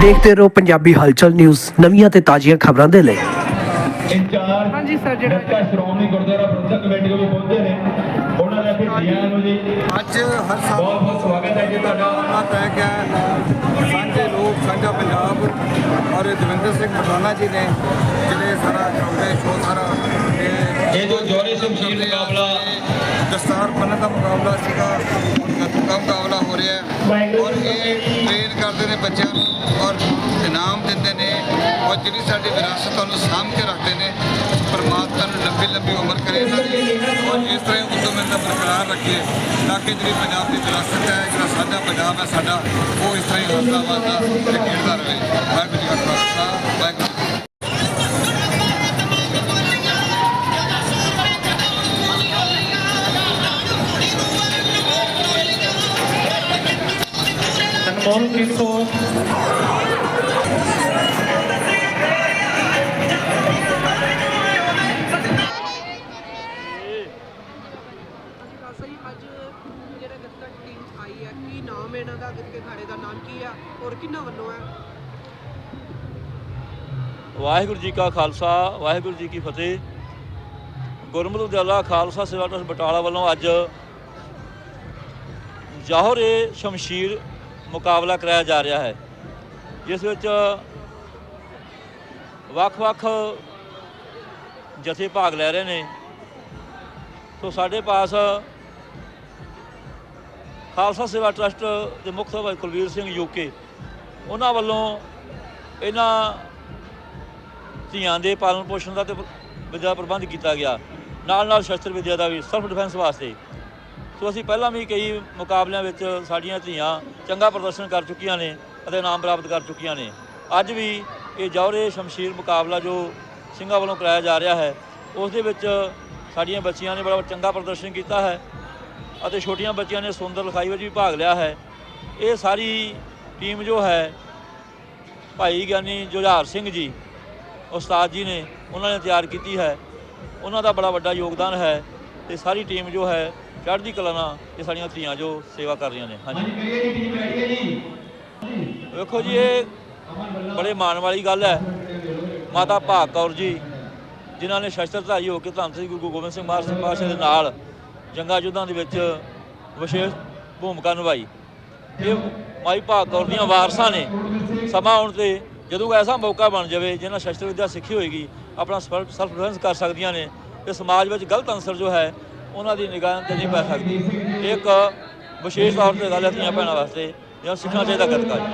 ਦੇਖਦੇ ਰਹੋ ਪੰਜਾਬੀ ਹਲਚਲ ਨਿਊਜ਼ ਨਵੀਆਂ ਤੇ ਤਾਜ਼ੀਆਂ ਖਬਰਾਂ ਦੇ ਲਈ। ਇੰਚਾਰਜ ਹਾਂਜੀ ਸਰ, ਜਿਹੜਾ- ਜੱਗਾ ਸ਼੍ਰੋਮਣੀ ਗੁਰਦੁਆਰਾ ਪ੍ਰਬੰਧਕ ਕਮੇਟੀ ਕੋਲ ਪਹੁੰਚੇ ਨੇ। ਉਹਨਾਂ ਦਾ ਫਿਰ ਧੀਆਂ ਨੂੰ ਜੀ। ਅੱਜ ਹਰ ਸਾਲ ਬਹੁਤ ਬਹੁਤ ਸਵਾਗਤ ਹੈ ਜੀ ਤੁਹਾਡਾ। ਉਹਨਾਂ ਤੈਅ ਕਿਆ ਹੈ ਸਾਂਝੇ ਲੋਕ ਸਾਂਝਾ ਪੰਜਾਬ ਔਰ ਦਵਿੰਦਰ ਸਿੰਘ ਮਰਦਾਨਾ ਜੀ ਨੇ ਜਿਹੜੇ ਸਾਰਾ ਕਰਦੇ ਸ਼ੋਅ ਸਾਰਾ ਇਹ ਇਹ ਜੋ ਜੋਰੇ ਸ਼ਮਸ਼ੀਰ ਮੁਕਾਬਲਾ ਦਸਤਾਰ ਬੰਨ੍ਹਣ ਦਾ ਮੁਕਾਬਲਾ ਸੀਗਾ ਗੱਤਕਾ ਮੁਕਾਬਲਾ ਹੋ ਰਿਹਾ ਔਰ ਇਹ ਟ੍ਰੇਨ ਕਰਦੇ ਨੇ ਬੱਚਿਆਂ ਨੂੰ, ਔਰ ਇਨਾਮ ਦਿੰਦੇ ਨੇ, ਔਰ ਜਿਹੜੀ ਸਾਡੀ ਵਿਰਾਸਤ ਉਹਨੂੰ ਸਾਂਭ ਕੇ ਰੱਖਦੇ ਨੇ। ਪਰਮਾਤਮਾ ਨੂੰ ਲੰਬੀ ਲੰਬੀ ਉਮਰ ਕਰੇ ਇਹਨਾਂ ਦੀ, ਔਰ ਇਸ ਤਰ੍ਹਾਂ ਹੀ ਉਦਮ ਇਹਨਾਂ ਬਰਕਰਾਰ ਰੱਖੇ ਤਾਂ ਕਿ ਜਿਹੜੀ ਪੰਜਾਬ ਦੀ ਵਿਰਾਸਤ ਹੈ, ਜਿਹੜਾ ਸਾਡਾ ਪੰਜਾਬ ਹੈ, ਸਾਡਾ, ਉਹ ਇਸ ਤਰ੍ਹਾਂ ਹੀ ਹੱਸਦਾ ਵੱਸਦਾ ਤੇ ਖੇਡਦਾ ਰਹੇ। ਵਾਹਿਗੁਰੂ ਜੀ ਕਾ ਖਾਲਸਾ, ਵਾਹਿਗੁਰੂ ਵੱਲੋਂ ਹੈ ਵਾਹਿਗੁਰੂ ਜੀ ਕਾ ਖਾਲਸਾ, ਵਾਹਿਗੁਰੂ ਜੀ ਕੀ ਫਤਿਹ। ਗੁਰਮਤਿ ਵਿਦਿਆਲਾ ਖਾਲਸਾ ਸੇਵਾ ਟਰਸਟ ਬਟਾਲਾ ਵੱਲੋਂ ਅੱਜ ਜੌਹਰ ਏ ਸ਼ਮਸ਼ੀਰ ਮੁਕਾਬਲਾ ਕਰਾਇਆ ਜਾ ਰਿਹਾ ਹੈ। ਜਿਸ ਵਿੱਚ ਵੱਖ-ਵੱਖ ਜਥੇ ਭਾਗ ਲੈ ਰਹੇ ਨੇ। ਸੋ ਸਾਡੇ ਪਾਸ ਖਾਲਸਾ ਸੇਵਾ ਟਰਸਟ ਦੇ ਮੁੱਖ ਸਭਾ ਕੁਲਵੀਰ ਸਿੰਘ ਯੂਕੇ ਉਹਨਾਂ ਵੱਲੋਂ ਇਹਨਾਂ ਧੀਆਂ ਦੇ ਪਾਲਣ ਪੋਸ਼ਣ ਦਾ ਤੇ ਵਿਦਿਆ ਪ੍ਰਬੰਧ ਕੀਤਾ ਗਿਆ। ਨਾਲ ਨਾਲ ਸ਼ਸਤਰ ਵਿਦਿਆ ਦਾ ਵੀ ਸੈਲਫ ਡਿਫੈਂਸ ਵਾਸਤੇ ਸੋ ਅਸੀਂ ਪਹਿਲਾਂ ਵੀ ਕਈ ਮੁਕਾਬਲਿਆਂ ਵਿੱਚ ਸਾਡੀਆਂ ਧੀਆਂ ਚੰਗਾ ਪ੍ਰਦਰਸ਼ਨ ਕਰ ਚੁੱਕੀਆਂ ਨੇ ਅਤੇ ਇਨਾਮ ਪ੍ਰਾਪਤ ਕਰ ਚੁੱਕੀਆਂ ਨੇ। ਅੱਜ ਵੀ ਇਹ ਜੌਹਰੇ ਸ਼ਮਸ਼ੀਰ ਮੁਕਾਬਲਾ ਜੋ ਸਿੰਘਾਂ ਵੱਲੋਂ ਕਰਾਇਆ ਜਾ ਰਿਹਾ ਹੈ, ਉਸ ਦੇ ਵਿੱਚ ਸਾਡੀਆਂ ਬੱਚੀਆਂ ਨੇ ਬੜਾ ਚੰਗਾ ਪ੍ਰਦਰਸ਼ਨ ਕੀਤਾ ਹੈ ਅਤੇ ਛੋਟੀਆਂ ਬੱਚੀਆਂ ਨੇ ਸੁੰਦਰ ਲਿਖਾਈ ਵਿੱਚ ਵੀ ਭਾਗ ਲਿਆ ਹੈ। ਇਹ ਸਾਰੀ ਟੀਮ ਜੋ ਹੈ, ਭਾਈ ਗਿਆਨੀ ਜੁਝਾਰ ਸਿੰਘ ਜੀ, ਉਸਤਾਦ ਜੀ ਨੇ ਉਹਨਾਂ ਨੇ ਤਿਆਰ ਕੀਤੀ ਹੈ। ਉਹਨਾਂ ਦਾ ਬੜਾ ਵੱਡਾ ਯੋਗਦਾਨ ਹੈ ਤੇ ਸਾਰੀ ਟੀਮ ਜੋ ਹੈ ਚੜ੍ਹਦੀ ਕਲਾ ਨਾਲ ਇਹ ਸਾਡੀਆਂ ਧੀਆਂ ਜੋ ਸੇਵਾ ਕਰ ਰਹੀਆਂ ਨੇ। ਹਾਂਜੀ। ਕਰੀਏ ਜੀ ਵੇਖੋ ਜੀ, ਇਹ ਬੜੇ ਮਾਣ ਵਾਲੀ ਗੱਲ ਹੈ। ਮਾਤਾ ਭਾਗ ਕੌਰ ਜੀ, ਜਿਨ੍ਹਾਂ ਨੇ ਸ਼ਸਤਰਧਾਰੀ ਹੋ ਕੇ ਧੰਨ ਸ੍ਰੀ ਗੁਰੂ ਗੋਬਿੰਦ ਸਿੰਘ ਮਹਾਰਾਜ ਪਾਤਸ਼ਾਹ ਦੇ ਨਾਲ ਜੰਗਾਂ ਯੁੱਧਾਂ ਦੇ ਵਿੱਚ ਵਿਸ਼ੇਸ਼ ਭੂਮਿਕਾ ਨਿਭਾਈ। ਇਹ ਮਾਈ ਭਾਗ ਕੌਰ ਦੀਆਂ ਵਾਰਸਾਂ ਨੇ ਸਮਾਂ ਆਉਣ ਤੇ ਜਦੋਂ ਐਸਾ ਮੌਕਾ ਬਣ ਜਾਵੇ ਜਿਹਨਾਂ ਸ਼ਸਤਰ ਵਿਦਿਆ ਸਿੱਖੀ ਹੋਏਗੀ, ਆਪਣਾ ਸੈਲਫ ਡਿਫੈਂਸ ਕਰ ਸਕਦੀਆਂ ਨੇ, ਤੇ ਸਮਾਜ ਵਿੱਚ ਗਲਤ ਅੰਸਰ ਜੋ ਹੈ ਉਹਨਾਂ ਦੀ ਨਿਗਾਹ ਤੇ ਨਹੀਂ ਪੈ ਸਕਦੀ। ਇਹ ਇੱਕ ਵਿਸ਼ੇਸ਼ ਤੌਰ ਤੇ ਗੱਲ ਹੈ ਧੀਆਂ ਭੈਣਾਂ ਵਾਸਤੇ ਜਿਹੜਾ ਸਿੱਖਣਾ ਚਾਹੀਦਾ ਗੱਤਕਾ ਜੀ।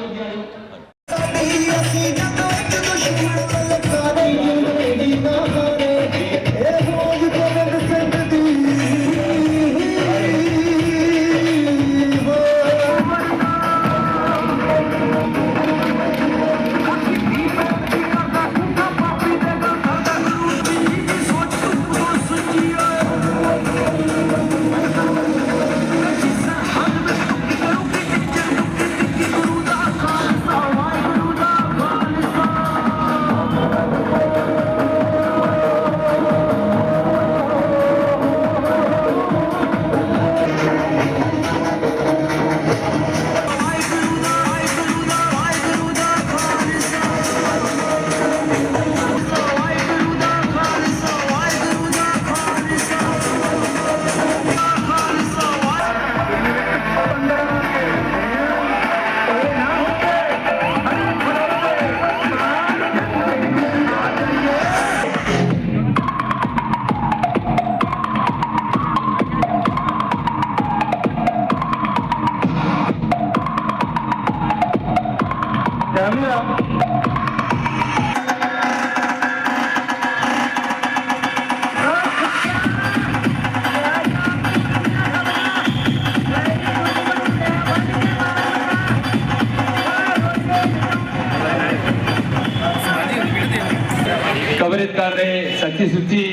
ਕਵਰੇਜ ਕਰ ਰਹੇ ਸੱਚੀ ਸੁੱਚੀ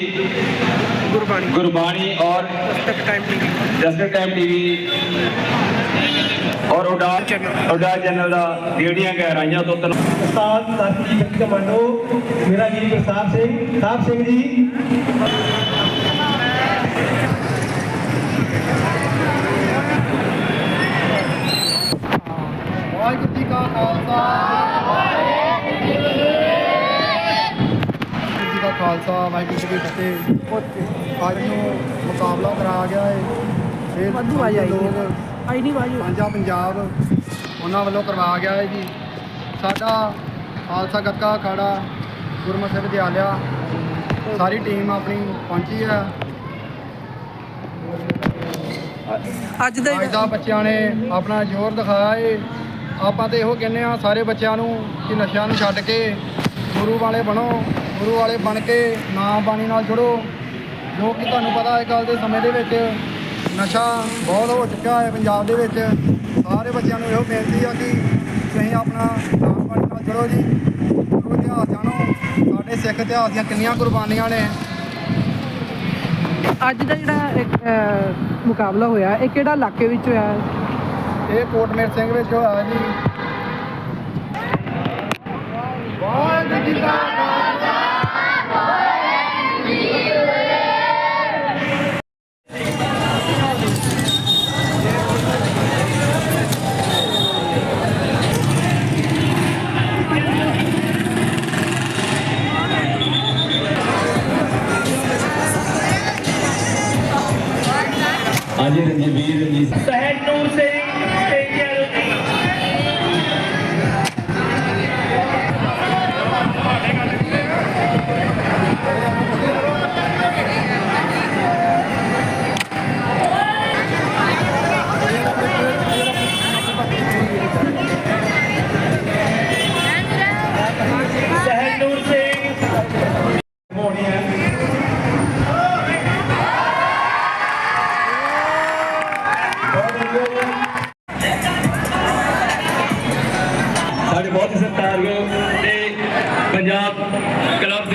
ਗੁਰਬਾਣੀ ਗੁਰਬਾਣੀ ਔਰ ਤੱਕ ਟਾਈਮ ਟਾਈਮ ਟੀਵੀ ਔਰ ਉਡਾ ਉਡਾ ਚੈਨਲ ਦਾ ਜਿਹੜੀਆਂ ਗਹਿਰਾਈਆਂ ਤੋਂ ਤਨ ਉਸਤਾਦ ਸਰਪ੍ਰੀਤ ਕਮਾਂਡੋ ਮੇਰਾ ਜੀ ਪ੍ਰਤਾਪ ਸਿੰਘ ਸਾਹਿਬ ਸਿੰਘ ਜੀ। ਵਾਹਿਗੁਰੂ ਜੀ ਕਾ ਵਾਹਿਗੁਰੂ ਜੀ ਦਾ ਖਾਲਸਾ ਵਾਹਿਗੁਰੂ ਜੀ ਕੀ ਫਤਿਹ। ਅੱਜ ਨੂੰ ਮੁਕਾਬਲਾ ਕਰਾਇਆ ਗਿਆ ਹੈ ਇਹ ਵਾਧੂ ਆ ਜਾਏਗੀ। ਲੋਕ ਆਈ ਨਹੀਂ ਬਾਜੂ ਸਾਂਝਾ ਪੰਜਾਬ ਉਹਨਾਂ ਵੱਲੋਂ ਕਰਵਾਇਆ ਗਿਆ ਹੈ ਜੀ। ਸਾਡਾ ਖਾਲਸਾ ਗੱਤਕਾ ਅਖਾੜਾ ਗੁਰਮਤਿ ਵਿਦਿਆਲਿਆ ਸਾਰੀ ਟੀਮ ਆਪਣੀ ਪਹੁੰਚੀ ਹੈ। ਅੱਜ ਦਾ ਅੱਜ ਦਾ ਬੱਚਿਆਂ ਨੇ ਆਪਣਾ ਜ਼ੋਰ ਦਿਖਾਇਆ ਏ। ਆਪਾਂ ਤੇ ਇਹੋ ਕਹਿੰਦੇ ਆ ਸਾਰੇ ਬੱਚਿਆਂ ਨੂੰ ਕਿ ਨਸ਼ਿਆਂ ਨੂੰ ਛੱਡ ਕੇ ਗੁਰੂ ਵਾਲੇ ਬਣੋ ਗੁਰੂ ਵਾਲੇ ਬਣ ਕੇ ਨਾਮ ਬਾਣੀ ਨਾਲ ਜੁੜੋ। ਜੋ ਕਿ ਤੁਹਾਨੂੰ ਪਤਾ ਅੱਜ ਕੱਲ੍ਹ ਦੇ ਸਮੇਂ ਦੇ ਵਿੱਚ ਨਸ਼ਾ ਬਹੁਤ ਹੋ ਚੁੱਕਾ ਹੈ ਪੰਜਾਬ ਦੇ ਵਿੱਚ। ਸਾਰੇ ਬੱਚਿਆਂ ਨੂੰ ਇਹੋ ਬੇਨਤੀ ਆ ਕਿ ਤੁਸੀਂ ਆਪਣਾ ਨਾਮ ਬਾਣੀ ਨਾਲ ਜੁੜੋ ਜੀ। ਗੁਰੂ ਇਤਿਹਾਸ ਜਾਣੋ ਸਾਡੇ ਸਿੱਖ ਇਤਿਹਾਸ ਦੀਆਂ ਕਿੰਨੀਆਂ ਕੁਰਬਾਨੀਆਂ ਨੇ। ਅੱਜ ਦਾ ਜਿਹੜਾ ਇੱਕ, ਅਹ, ਮੁਕਾਬਲਾ ਹੋਇਆ ਇਹ ਕਿਹੜਾ ਇਲਾਕੇ ਵਿੱਚ ਹੋਇਆ? ਹੈ? ਇਹ ਕੋਟਮੇਰ ਸਿੰਘ ਵਿੱਚ ਹੋਇਆ ਜੀ। ਵਾਹਿਗੁਰੂ ਜੀ ਕਾ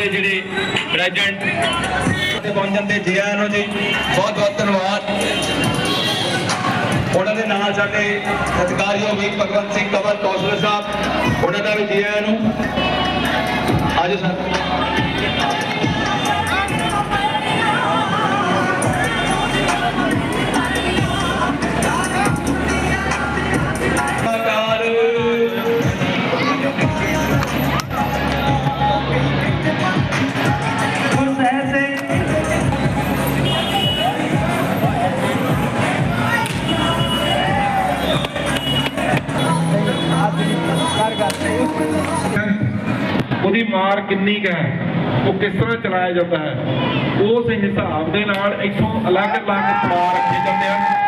ਦੇ ਜਿਹੜੇ ਪ੍ਰੈਜ਼ੀਡੈਂਟ ਤੇ ਪਹੁੰਚਣ ਤੇ ਜੀ ਆਇਆਂ ਨੂੰ ਜੀ, ਬਹੁਤ ਬਹੁਤ ਧੰਨਵਾਦ। ਉਹਨਾਂ ਦੇ ਨਾਲ ਸਾਡੇ ਸਤਿਕਾਰਯੋਗ ਵੀ ਭਗਵੰਤ ਸਿੰਘ ਕਵਰ ਕੌਂਸਲਰ ਸਾਹਿਬ, ਉਹਨਾਂ ਦਾ ਵੀ ਜੀ ਆਇਆਂ ਨੂੰ। ਅੱਜ ਸਰ। ਕਿੰਨੀ ਕੁ ਹੈ, ਉਹ ਕਿਸ ਤਰ੍ਹਾਂ ਚਲਾਇਆ ਜਾਂਦਾ ਹੈ, ਉਸ ਹਿਸਾਬ ਦੇ ਨਾਲ ਇੱਥੋਂ ਅਲੱਗ-ਅਲੱਗ ਪੜਾਅ ਰੱਖੇ ਜਾਂਦੇ ਹਨ।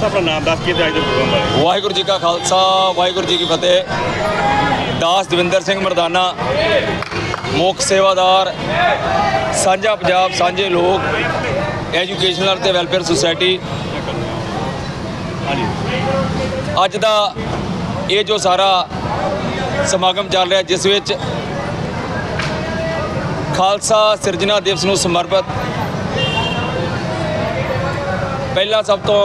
ਸਾਹਿਬ ਆਪਣਾ ਨਾਮ ਦੱਸ ਕੇ ਤੇ ਅੱਜ ਦੇ ਪ੍ਰੋਗਰਾਮ ਬਾਰੇ। ਵਾਹਿਗੁਰੂ ਜੀ ਕਾ ਖਾਲਸਾ ਵਾਹਿਗੁਰੂ ਜੀ ਕੀ ਫਤਿਹ। ਦਾਸ ਦਵਿੰਦਰ ਸਿੰਘ ਮਰਦਾਨਾ ਮੁੱਖ ਸੇਵਾਦਾਰ ਸਾਂਝਾ ਪੰਜਾਬ ਸਾਂਝੇ ਲੋਕ ਐਜੂਕੇਸ਼ਨਲ ਤੇ ਵੈਲਫੇਅਰ ਸੁਸਾਇਟੀ। ਅੱਜ ਦਾ ਇਹ ਜੋ ਸਾਰਾ ਸਮਾਗਮ ਚੱਲ ਰਿਹਾ ਜਿਸ ਵਿੱਚ ਖਾਲਸਾ ਸਿਰਜਣਾ ਦਿਵਸ ਨੂੰ ਸਮਰਪਿਤ ਪਹਿਲਾ ਸਭ ਤੋਂ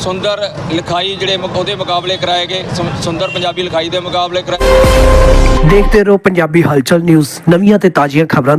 ਸੁੰਦਰ ਲਿਖਾਈ ਜਿਹੜੇ ਉਹਦੇ ਮੁਕਾਬਲੇ ਕਰਾਏ ਗਏ ਸੁੰਦਰ ਪੰਜਾਬੀ ਲਿਖਾਈ ਦੇ ਮੁਕਾਬਲੇ ਕਰਾਏ। ਦੇਖਦੇ ਰਹੋ ਪੰਜਾਬੀ ਹਲਚਲ ਨਿਊਜ਼, ਨਵੀਆਂ ਤੇ ਤਾਜ਼ੀਆਂ ਖਬਰਾਂ